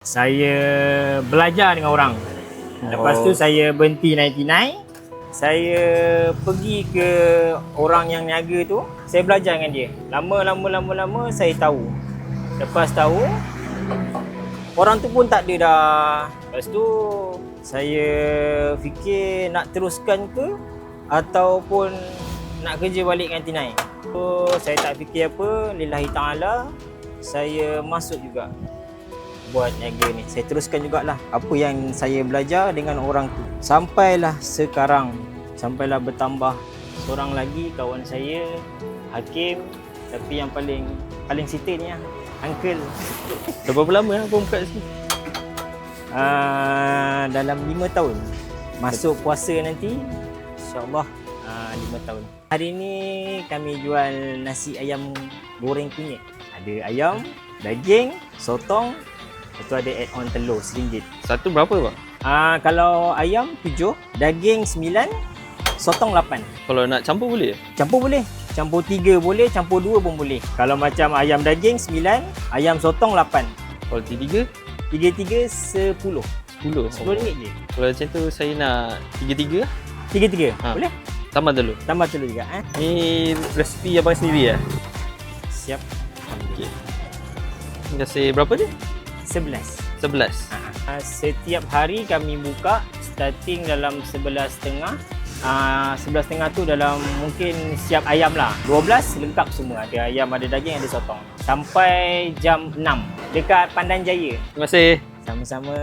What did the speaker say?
Saya belajar dengan orang. Lepas tu saya berhenti 99. Saya pergi ke orang yang niaga tu, saya belajar dengan dia. Lama-lama lama-lama saya tahu. Lepas tahu orang tu pun tak ada dah. Lepas tu saya fikir nak teruskan ke ataupun nak kerja balik dengan Tinai. So saya tak fikir apa, lillahi taala saya masuk juga buat niaga ni. Saya teruskan jugalah apa yang saya belajar dengan orang tu. Sampailah sekarang, sampailah bertambah seorang lagi kawan saya, Hakim. Tapi yang paling paling sitin ni lah, Uncle. Dah berapa lama abang buka sini? Uh, dalam lima tahun. Masuk puasa nanti, insyaAllah uh, lima tahun. Hari ni kami jual nasi ayam goreng kunyit. Ada ayam, daging, sotong, lepas tu ada add on telur RM1. Satu berapa bang? Ah kalau ayam tujuh, daging sembilan, sotong lapan. Kalau nak campur boleh? Campur boleh. Campur tiga boleh, campur dua pun boleh. Kalau macam ayam daging sembilan, ayam sotong lapan. Kalau tiga, Tiga-tiga sepuluh. sepuluh. Sepuluh ringgit je. Kalau macam tu saya nak tiga-tiga Tiga-tiga. Ha. Boleh? tambah telur. Tambah telur juga. Eh? Ni resipi abang sendiri ya? Siap. Okey. Ni Kasih berapa dia? Sebelas. Sebelas. Ah, setiap hari kami buka starting dalam sebelas setengah. Ah, sebelas setengah tu dalam mungkin siap ayam lah. 12 lengkap semua. Ada ayam, ada daging, ada sotong. Sampai jam 6 dekat Pandan Jaya. Terima kasih. Sama-sama.